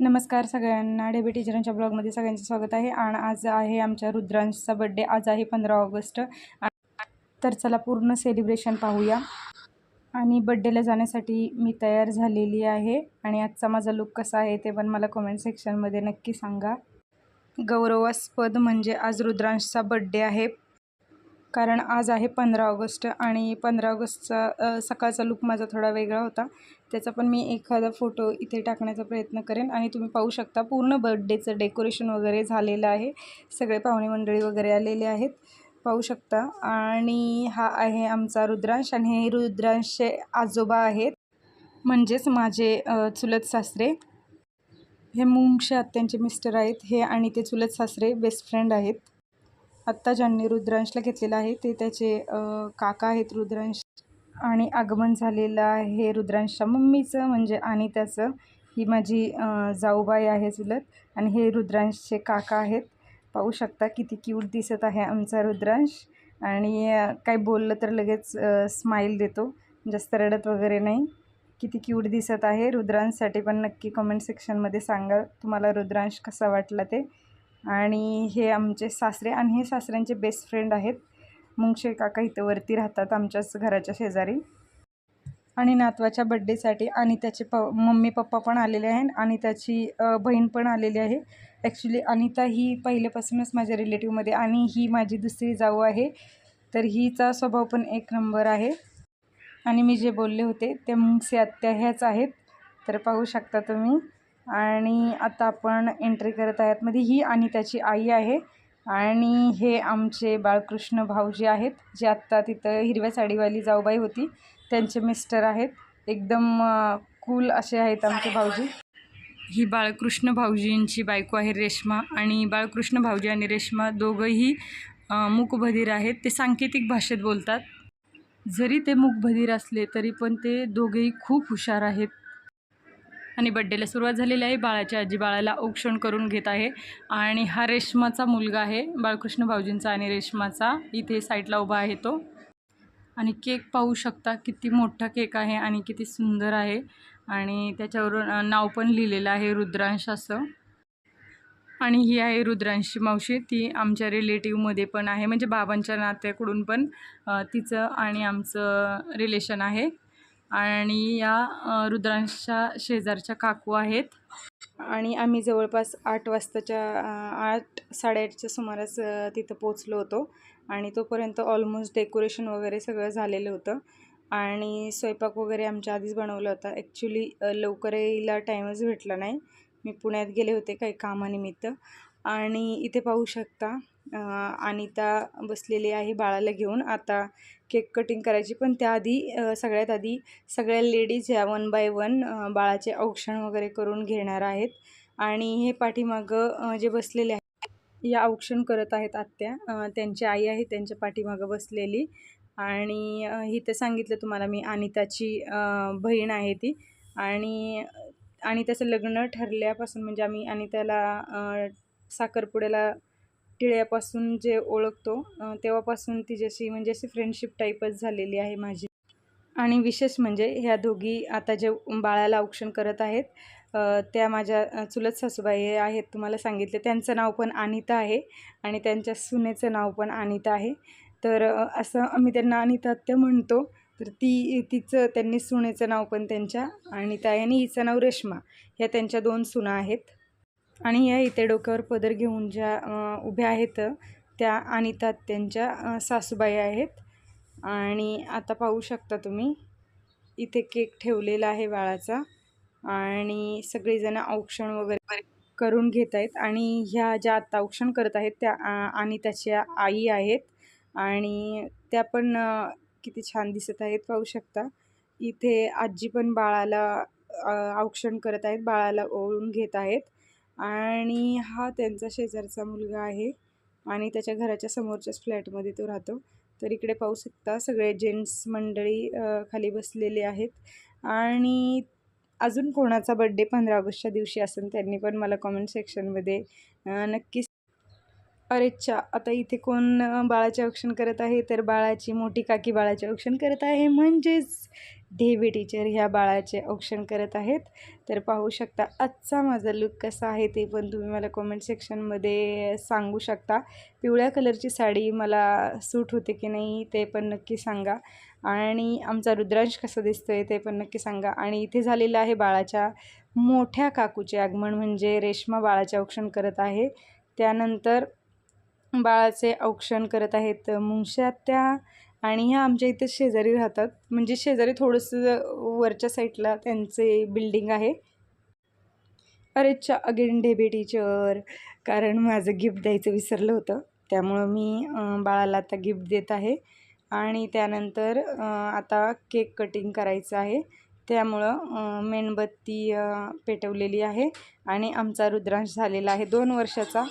नमस्कार सगळ्यांना. डेबी टीचरांच्या ब्लॉगमध्ये सगळ्यांचं स्वागत आहे. आणि आज आहे आमच्या रुद्रांशचा बड्डे आज आहे पंधरा ऑगस्ट. तर चला पूर्ण सेलिब्रेशन पाहूया. आणि बड्डेला जाण्यासाठी मी तयार झालेली आहे. आणि आजचा माझा लुक कसा आहे ते पण मला कमेंट सेक्शनमध्ये नक्की सांगा. गौरवास्पद म्हणजे आज रुद्रांशचा बड्डे आहे. कारण आज आहे पंधरा ऑगस्ट आणि पंधरा ऑगस्टचा सकाळचा लुक माझा थोडा वेगळा होता. त्याचा पण मी एखादा फोटो इथे टाकण्याचा प्रयत्न करेन आणि तुम्ही पाहू शकता पूर्ण बर्थडेचं डेकोरेशन वगैरे झालेलं आहे. सगळे पाहुणे मंडळी वगैरे आलेले आहेत. पाहू शकता. आणि हा आहे आमचा रुद्रांश आणि हे रुद्रांशचे आजोबा आहेत. म्हणजेच माझे चुलत सासरे. हे मुंगशे आत्यांचे मिस्टर आहेत. हे आणि ते चुलत सासरे बेस्ट फ्रेंड आहेत. आत्ता ज्यांनी रुद्रांशला घेतलेलं आहे ते त्याचे काका आहेत रुद्रांश आणि आगमन झालेलं आहे रुद्रांशच्या मम्मीचं म्हणजे आणि त्याचं ही माझी जाऊबाई आहे चुलत आणि हे रुद्रांशचे काका आहेत. पाहू शकता किती क्यूट दिसत आहे आमचा रुद्रांश. आणि काही बोललं तर लगेच स्माईल देतो. जास्त रडत वगैरे नाही. किती क्यूट दिसत आहे रुद्रांशसाठी पण नक्की कमेंट सेक्शनमध्ये सांगा. तुम्हाला रुद्रांश कसा वाटला ते. आणि हे आमचे सासरे आणि हे सासऱ्यांचे बेस्ट फ्रेंड आहेत. मुंगशे काका इथं वरती राहतात आमच्याच घराच्या शेजारी. आणि नातवाच्या बड्डेसाठी आणि त्याचे प मम्मी पप्पा पण आलेले आहेत आणि त्याची बहीण पण आलेली आहे. ॲक्च्युली अनिता ही पहिल्यापासूनच माझ्या रिलेटिव्हमध्ये आणि ही माझी दुसरी जाऊ आहे. तर हिचा स्वभाव पण एक नंबर आहे. आणि मी जे बोलले होते ते मुंगसे आत्या ह्याच आहेत. तर पाहू शकता तुम्ही. आणि आता आपण एंट्री करत आहात. मध्ये ही आणि त्याची आई आहे. आणि हे आमचे बाळकृष्ण भाऊजी आहेत जे आत्ता तिथं हिरव्या साडीवाली जाऊबाई होती. त्यांचे मिस्टर आहेत. एकदम कूल असे आहेत आमचे भाऊजी. ही बाळकृष्ण भाऊजींची बायको आहे रेश्मा. आणि बाळकृष्ण भाऊजी आणि रेश्मा दोघंही अ, मूकबधीर आहेत. ते सांकेतिक भाषेत बोलतात. जरी ते मूकबधीर असले तरी पण ते दोघेही खूप हुशार आहेत. आणि बड्डेला सुरुवात झालेली आहे. बाळाची आजी बाळाला औक्षण करून घेत आहे. आणि हा रेशमाचा मुलगा आहे. बाळकृष्ण भाऊजींचा आणि रेशमाचा इथे साईडला उभा आहे तो. आणि केक पाहू शकता किती मोठा केक आहे आणि किती सुंदर आहे. आणि त्याच्यावरून नाव पण लिहिलेलं आहे रुद्रांश असं. आणि ही आहे रुद्रांशी मावशी. ती आमच्या रिलेटिव्हमध्ये पण आहे. म्हणजे बाबांच्या नात्याकडून पण तिचं आणि आमचं रिलेशन आहे. आणि या रुद्रांशच्या शेजारच्या काकू आहेत. आणि आम्ही जवळपास आठ वाजताच्या आठ साडेआठच्या सुमारास तिथं पोचलो होतो. आणि तोपर्यंत ऑलमोस्ट डेकोरेशन वगैरे सगळं झालेलं होतं. आणि स्वयंपाक वगैरे आमच्या आधीच बनवला होता. ॲक्च्युली लवकर यायला टाईमच भेटला नाही. मी पुण्यात गेले होते काही कामानिमित्त. आणि इथे पाहू शकता अनिता बसलेली आहे बाळाला घेऊन. आता केक कटिंग करायची पण त्याआधी सगळ्यात आधी सगळ्या लेडीज ह्या वन बाय वन बाळाचे औक्षण वगैरे करून घेणार आहेत. आणि हे पाठीमागं जे बसलेले आहेत या औक्षण करत आहेत आत्या. त्यांची आई आहे त्यांच्या पाठीमागं बसलेली. आणि ही इथं सांगितलं तुम्हाला मी अनिताची बहीण आहे ती. आणि आणि त्याचं लग्न ठरल्यापासून म्हणजे आम्ही आणि त्याला साखरपुड्याला टिळ्यापासून जे ओळखतो तेव्हापासून तिच्याशी म्हणजे अशी फ्रेंडशिप टाईपच झालेली आहे माझी. आणि विशेष म्हणजे ह्या दोघी आता जे बाळाला औक्षण करत आहेत त्या माझ्या चुलत सासूबाई आहेत तुम्हाला सांगितले. त्यांचं नाव पण अनिता आहे आणि त्यांच्या सुनेचं नाव पण अनिता आहे. तर असं आम्ही त्यांना अनितात्य म्हणतो. तर ती तिचं त्यांनी सुनेचं नाव पण त्यांच्या अनिता आहे आणि हिचं नाव रेश्मा. ह्या त्यांच्या दोन सुना आहेत. आणि या इथे डोक्यावर पदर घेऊन ज्या उभ्या आहेत त्या अनिता त्यांच्या सासूबाई आहेत. आणि आता पाहू शकता तुम्ही इथे केक ठेवलेला आहे बाळाचा. आणि सगळेजण औक्षण वगैरे करून घेत आहेत. आणि ह्या ज्या आत्ता औक्षण करत आहेत त्या आणि त्याच्या आई आहेत. आणि त्या पण किती छान दिसत आहेत पाहू शकता. इथे आजी पण बाळाला औक्षण करत आहेत बाळाला ओळून घेत आहेत. आणि हा त्यांचा शेजारचा मुलगा आहे आणि त्याच्या घराच्या समोरच्याच फ्लॅटमध्ये तो राहतो. तर इकडे पाहू शकता सगळे जेंट्स मंडळी खाली बसलेले आहेत. आणि अजून कोणाचा बड्डे पंधरा ऑगस्टच्या दिवशी असेल त्यांनी पण मला कॉमेंट सेक्शनमध्ये नक्कीच अरेच्छा आता इथे कोण बाळाचे औक्षण करत आहे? तर बाळाची मोठी काकी बाळाचे औक्षण करत आहे. म्हणजेच ढेबे टीचर ह्या बाळाचे औक्षण करत आहेत. तर पाहू शकता आजचा माझा लुक कसा आहे ते पण तुम्ही मला कॉमेंट सेक्शनमध्ये सांगू शकता. पिवळ्या कलरची साडी मला सूट होते की नाही ते पण नक्की सांगा. आणि आमचा रुद्रांश कसा दिसतो आहे ते पण नक्की सांगा. आणि इथे झालेलं आहे बाळाच्या मोठ्या काकूचे आगमन म्हणजे रेश्मा बाळाचे औक्षण करत आहे. त्यानंतर बाळाचे औक्षण करत आहेत. मुंगशा त्या आणि ह्या आमच्या इथे शेजारी राहतात. म्हणजे शेजारी थोडंसं वरच्या साईडला त्यांचे बिल्डिंग आहे. अरेच्छा अगेन डेबे टीचर. कारण माझं गिफ्ट द्यायचं विसरलं होतं. त्यामुळं मी बाळाला आता गिफ्ट देत आहे. आणि त्यानंतर आता केक कटिंग करायचं आहे. त्यामुळं मेणबत्ती पेटवलेली आहे. आणि आमचा रुद्रांश झालेला आहे. दोन वर्षाचा.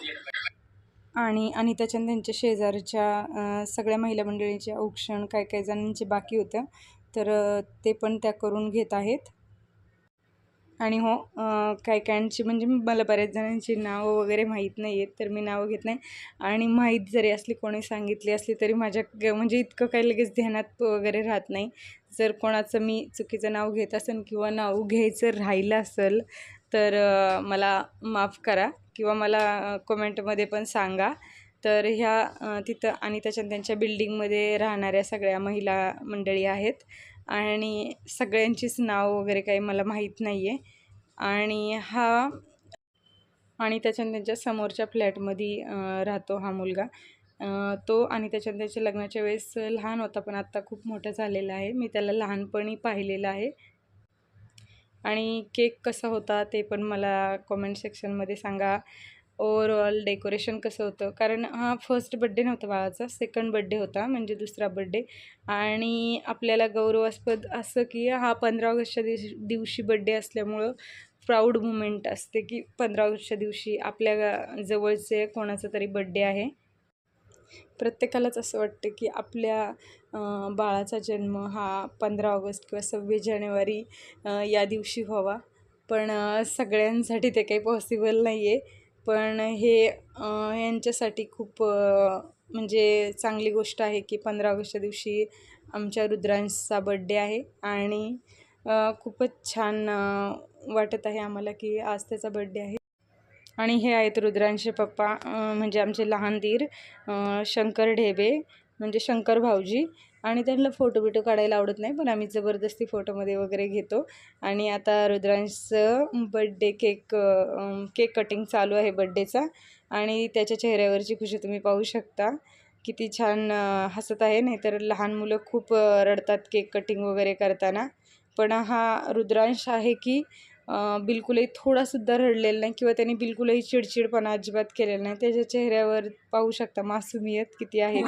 आणि अनिताच्या आणि त्यांच्या शेजारच्या सगळ्या महिला मंडळीचे औक्षण काय काय जणांचे बाकी होतं. तर ते पण त्या करून घेत आहेत. आणि हो काय काही काहींची म्हणजे मला बऱ्याच जणांची नावं वगैरे माहीत नाही आहेत तर मी नावं घेत नाही. आणि माहीत जरी असली कोणी सांगितली असली तरी माझ्या ग- म्हणजे इतकं काही लगेच ध्यानात वगैरे राहत नाही. जर कोणाचं मी चुकीचं नाव घेत असेल किंवा नाव घ्यायचं राहिलं असेल तर मला माफ करा किंवा मला कमेंटमध्ये पण सांगा. तर ह्या तिथं आणि त्याच्या त्यांच्या बिल्डिंगमध्ये राहणाऱ्या सगळ्या महिला मंडळी आहेत. आणि सगळ्यांचीच नाव वगैरे काही मला माहीत नाही आहे आणि हा आणि त्याच्या त्यांच्या समोरच्या फ्लॅटमध्ये राहतो हा मुलगा. तो आणि त्याच्या त्याच्या लग्नाच्या वेळेस लहान होता पण आत्ता खूप मोठा झालेला आहे. मी त्याला लहानपणी पाहिलेलं आहे. आणि केक कसा होता ते पण मला कॉमेंट सेक्शनमध्ये सांगा. ओवरऑल डेकोरेशन कसं होतं? कारण हा फर्स्ट बड्डे नव्हता बाळाचा सेकंड बड्डे होता म्हणजे दुसरा बड्डे आणि आपल्याला गौरवास्पद असं की हा पंधरा ऑगस्टच्या दिवशी दिवशी बड्डे असल्यामुळं प्राऊड मुमेंट असते की पंधरा ऑगस्टच्या दिवशी आपल्या जवळचे कोणाचा तरी बड्डे आहे. प्रत्येकालाच असं वाटतं की आपल्या बाळाचा जन्म हा पंधरा ऑगस्ट किंवा सव्वीस जानेवारी या दिवशी व्हावा. पण सगळ्यांसाठी ते काही पॉसिबल नाही आहे पण हे यांच्यासाठी खूप म्हणजे चांगली गोष्ट आहे की पंधरा ऑगस्टच्या दिवशी आमच्या रुद्रांशचा बड्डे आहे आणि खूपच छान वाटत आहे आम्हाला की आज त्याचा बड्डे आहे. आणि हे आहेत रुद्रांचे पप्पा म्हणजे आमचे लहान दीर शंकर ढेबे म्हणजे शंकर भाऊजी. आणि त्यांना फोटो बिटो काढायला आवडत नाही पण आम्ही जबरदस्ती फोटोमध्ये वगैरे घेतो. आणि आता रुद्रांशचं बड्डे केक केक कटिंग चालू आहे बड्डेचा आणि त्याच्या चेहऱ्यावरची खुशी तुम्ही पाहू शकता. किती छान हसत आहे. नाहीतर लहान मुलं खूप रडतात केक कटिंग वगैरे करताना. पण हा रुद्रांश आहे की बिलकुलही थोडासुद्धा रडलेला नाही किंवा त्याने बिलकुलही चिडचिडपणा अजिबात केलेला नाही. त्याच्या चेहऱ्यावर पाहू शकता मासूमियत किती आहे.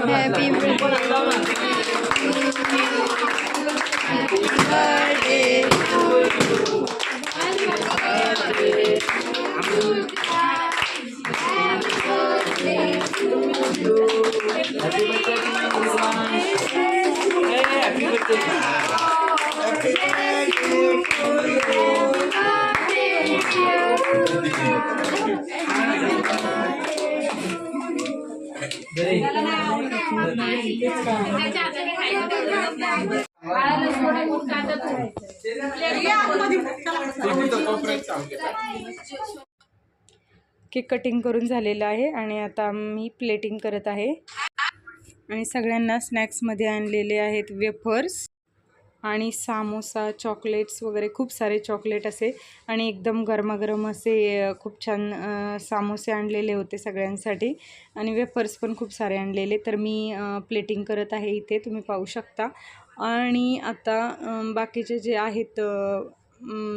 केक कटिंग करून झालेलं आहे आणि आता मी प्लेटिंग करत आहे. आणि सगळ्यांना स्नॅक्समध्ये आणलेले आहेत वेफर्स आणि सामोसा चॉकलेट्स वगैरे खूप सारे चॉकलेट असे. आणि एकदम गरमागरम असे खूप छान सामोसे आणलेले होते सगळ्यांसाठी. आणि वेफर्स पण खूप सारे आणलेले. तर मी प्लेटिंग करत आहे इथे तुम्ही पाहू शकता. आणि आता बाकीचे जे आहेत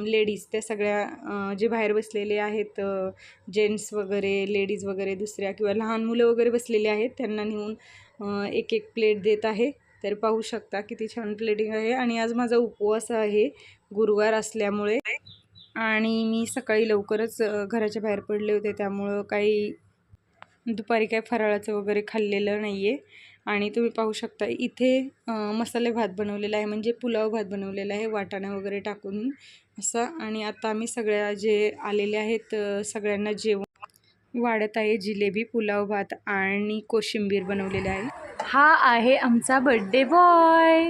लेडीज त्या सगळ्या जे बाहेर बसलेले आहेत जेंट्स वगैरे लेडीज वगैरे दुसऱ्या किंवा लहान मुलं वगैरे बसलेले आहेत त्यांना नेऊन एक एक प्लेट देत आहे. तर पाहू शकता किती छान प्लेटिंग आहे. आणि आज माझा उपवास आहे गुरुवार असल्यामुळे. आणि मी सकाळी लवकरच घराच्या बाहेर पडले होते त्यामुळं काही दुपारी काही फराळाचं वगैरे खाल्लेलं नाही आहे आणि तुम्ही पाहू शकता इथे मसाले भात बनवलेला आहे. म्हणजे पुलाव भात बनवलेला आहे वाटाणा वगैरे टाकून असा. आणि आता आम्ही सगळ्या जे आलेले आहेत सगळ्यांना जेवण वाढत आहे. जिलेबी पुलाव भात आणि कोशिंबीर बनवलेले आहे. हा आहे आमचा बड्डे बॉय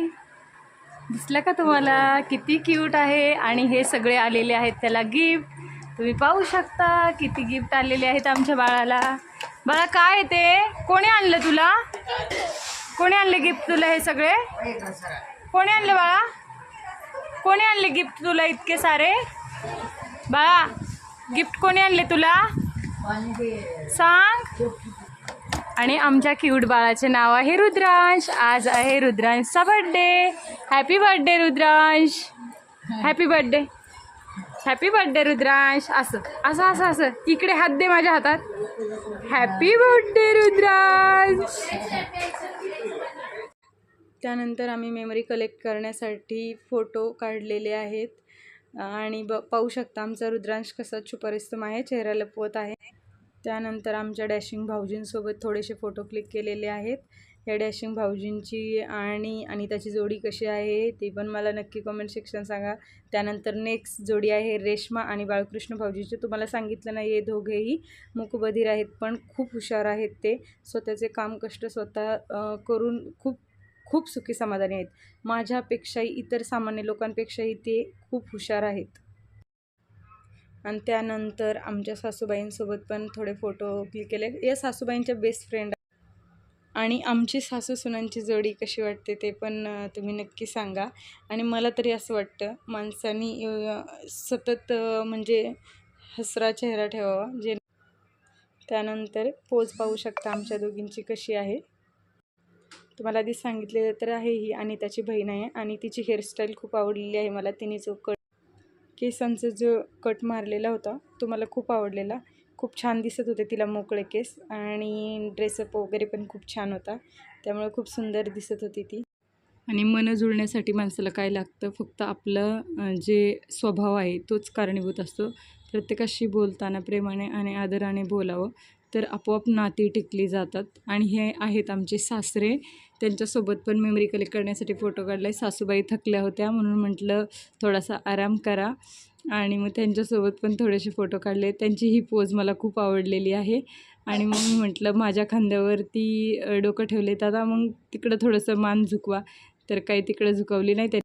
दिसला का तुम्हाला? किती क्यूट आहे. आणि हे सगळे आलेले आहेत त्याला गिफ्ट तुम्ही पाहू शकता किती गिफ्ट आलेले आहेत आमच्या बाळाला. बाळा काय ते? कोणी आणलं तुला? कोणी आणले गिफ्ट तुला हे सगळे? कोणी आणले बाळा? कोणी आणले गिफ्ट तुला इतके सारे? बाळा गिफ्ट कोणी आणले तुला? सांग. आणि आमच्या क्यूट बाळाचे नाव आहे रुद्रांश. आज आहे रुद्रांशचा birthday happy birthday Rudransh. Happy birthday happy birthday Rudransh असं असं असं असं. इकडे हात दे माझ्या हातात. हॅपी बर्थडे रुद्रांश त्यानंतर आम्ही मेमरी कलेक्ट करण्यासाठी फोटो काढलेले आहेत. आणि ब पाहू शकता आमचा रुद्रांश कसा छुपरिस्तम आहे चेहरा लपवत आहे. त्यानंतर आमच्या डॅशिंग भाऊजींसोबत थोडेसे फोटो क्लिक केलेले आहेत. या डॅशिंग भाऊजींची आणि आणि त्याची जोडी कशी आहे ती पण मला नक्की कमेंट सेक्शन सांगा. त्यानंतर नेक्स्ट जोडी आहे रेश्मा आणि बाळकृष्ण भाऊजीची. तुम्हाला सांगितलं नाही आहे दोघेही मूकबधीर आहेत पण खूप हुशार आहेत ते. स्वतःचे काम कष्ट स्वतः करून खूप खूप सुखी समाधानी आहेत. माझ्यापेक्षाही इतर सामान्य लोकांपेक्षाही ते खूप हुशार आहेत. आणि त्यानंतर आमच्या सासूबाईंसोबत पण थोडे फोटो क्लिक केले. या सासूबाईंच्या बेस्ट फ्रेंड आणि आमची सासू सुनांची जोडी कशी वाटते ते पण तुम्ही नक्की सांगा. आणि मला तरी असं वाटतं माणसानी सतत म्हणजे हसरा चेहरा ठेवावा. जे त्यानंतर पोज पाहू शकता आमच्या दोघींची कशी आहे. तुम्हाला आधी सांगितलेलं तर आहे ही आणि त्याची बहीण आहे आणि तिची हेअरस्टाईल खूप आवडलेली आहे मला. तिने जो कट केसांचा जो कट मारलेला होता तो मला खूप आवडलेला. खूप छान दिसत होते तिला मोकळे केस आणि ड्रेसअप वगैरे पण खूप छान होता. त्यामुळे खूप सुंदर दिसत होती ती. आणि मन जुळण्यासाठी माणसाला काय लागतं? फक्त आपलं जे स्वभाव आहे तोच कारणीभूत असतो. प्रत्येकाशी बोलताना प्रेमाने आणि आदराने बोलावं. तर आपोआप नाती टिकली जातात. आणि हे आहेत आमचे सासरे. त्यांच्यासोबत पण मेमरी कलेक्ट करण्यासाठी फोटो काढला आहे सासूबाई थकल्या होत्या म्हणून म्हटलं थोडासा आराम करा. आणि मग त्यांच्यासोबत पण थोडेसे फोटो काढले. त्यांची ही पोज मला खूप आवडलेली आहे. आणि मग मी म्हटलं माझ्या खांद्यावरती डोकं ठेवले तर मग तिकडं थोडंसं मान झुकवा. तर काही तिकडं झुकवली नाही. त्या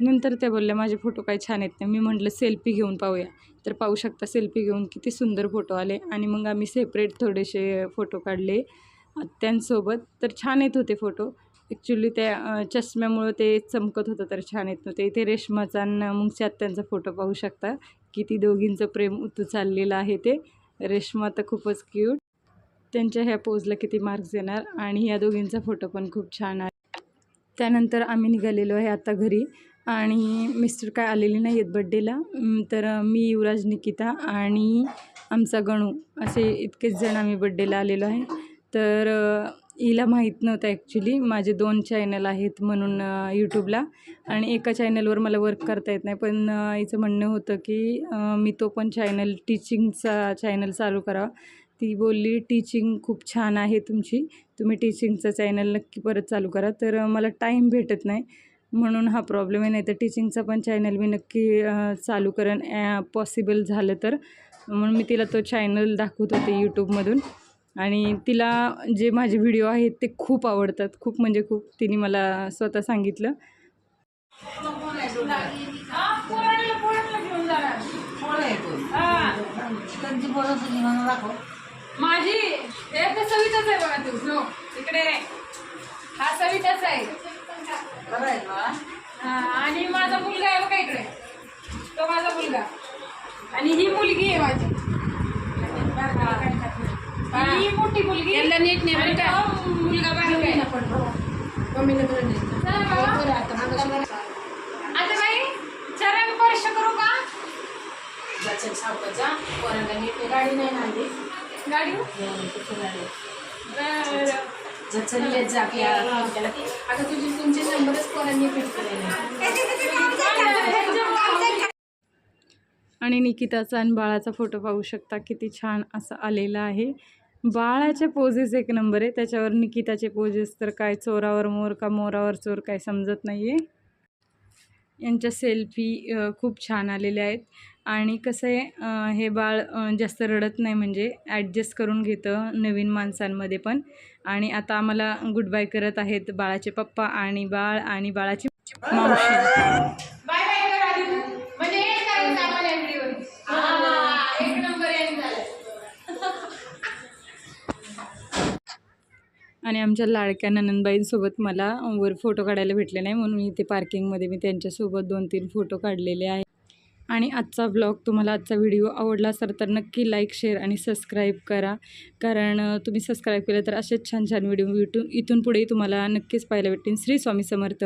नंतर त्या बोलल्या माझे फोटो काही छान आहेत नाही. मी म्हटलं सेल्फी घेऊन पाहूया. तर पाहू शकता सेल्फी घेऊन किती सुंदर फोटो आले. आणि मग आम्ही सेपरेट थोडेसे फोटो काढले त्यांसोबत. तर छान येत होते फोटो. ॲक्च्युली त्या चष्म्यामुळं ते चमकत होतं तर छान येत नव्हते. इथे रेशमाचा आणि मुंगची आत्यांचा फोटो पाहू शकता. किती दोघींचं प्रेम उतू चाललेलं आहे ते. रेशमा तर खूपच क्यूट त्यांच्या ह्या पोजला किती मार्क्स येणार आणि या दोघींचा फोटो पण खूप छान आहे. त्यानंतर आम्ही निघालेलो आहे आता घरी. आणि मिस्टर काय आलेले नाही आहेत बड्डेला तर मी युवराज निकिता आणि आमचा गणू असे इतकेच जण आम्ही बड्डेला आलेलो आहे. तर हिला माहीत नव्हतं ॲक्च्युली माझे दोन चॅनल आहेत म्हणून यूट्यूबला आणि एका चॅनलवर मला वर्क करता येत नाही. पण हिचं म्हणणं होतं की मी तो पण चॅनल टीचिंगचा चॅनल चालू करावा. ती बोलली टीचिंग खूप छान आहे तुमची. तुम्ही टीचिंगचं चॅनल नक्की परत चालू करा. तर मला टाईम भेटत नाही. म्हणून हा प्रॉब्लेम आहे. नाही तर टीचिंगचा पण चॅनल मी नक्की चालू करेन. पॉसिबल झालं तर. म्हणून मी तिला तो चॅनल दाखवत होते यूट्यूबमधून आणि तिला जे माझे व्हिडिओ आहेत ते खूप आवडतात. खूप म्हणजे खूप. तिने मला स्वतः सांगितलं. माझी सविताच आहे बघा तू. इकडे हा सविताच आहे. हा, आणि माझा मुलगा आहे बघा इकडे. तो माझा मुलगा. आणि ही मुलगी आहे माझी. ही. मोठी मुलगी. यांना नीट नाही बरं का? तो मुलगा बारका आहे. चला बाबा. आता. बाई चरण स्पर्श करू का? गाडी नाही गाडी? बरं. जचलेत जा की आता तुझे तुमचे नंबरच पोरांनी फिट केलेले आणि निकिताचा आणि बाळाचा फोटो पाहू शकता किती छान असा आलेला आहे. बाळाच्या पोजेस एक नंबर आहे. त्याच्यावर निकिताचे पोजेस तर काय चोरावर मोर का मोरावर चोर काय समजत नाही आहे यांच्या सेल्फी खूप छान आलेल्या आहेत. आणि कसं आहे हे बाळ जास्त रडत नाही म्हणजे ॲडजस्ट करून घेतं नवीन माणसांमध्ये पण आणि आता आम्हाला गुड बाय करत आहेत बाळाचे पप्पा आणि बाळ आणि बाळाची मावशी. म्हणजे. आणि आमच्या लाडक्या ननंदबाईंसोबत मला वर फोटो काढायला भेटले नाही म्हणून इथे पार्किंगमध्ये मी त्यांच्यासोबत दोन तीन फोटो काढलेले आहे आणि आजचा ब्लॉग तुम्हाला आजचा व्हिडिओ आवडला असेल तर नक्की लाईक शेअर आणि सबस्क्राईब करा. कारण तुम्ही सबस्क्राईब केलं तर असेच छान छान व्हिडिओ इथून इथून पुढेही तुम्हाला नक्कीच पाहायला भेटतील. श्री स्वामी समर्थ.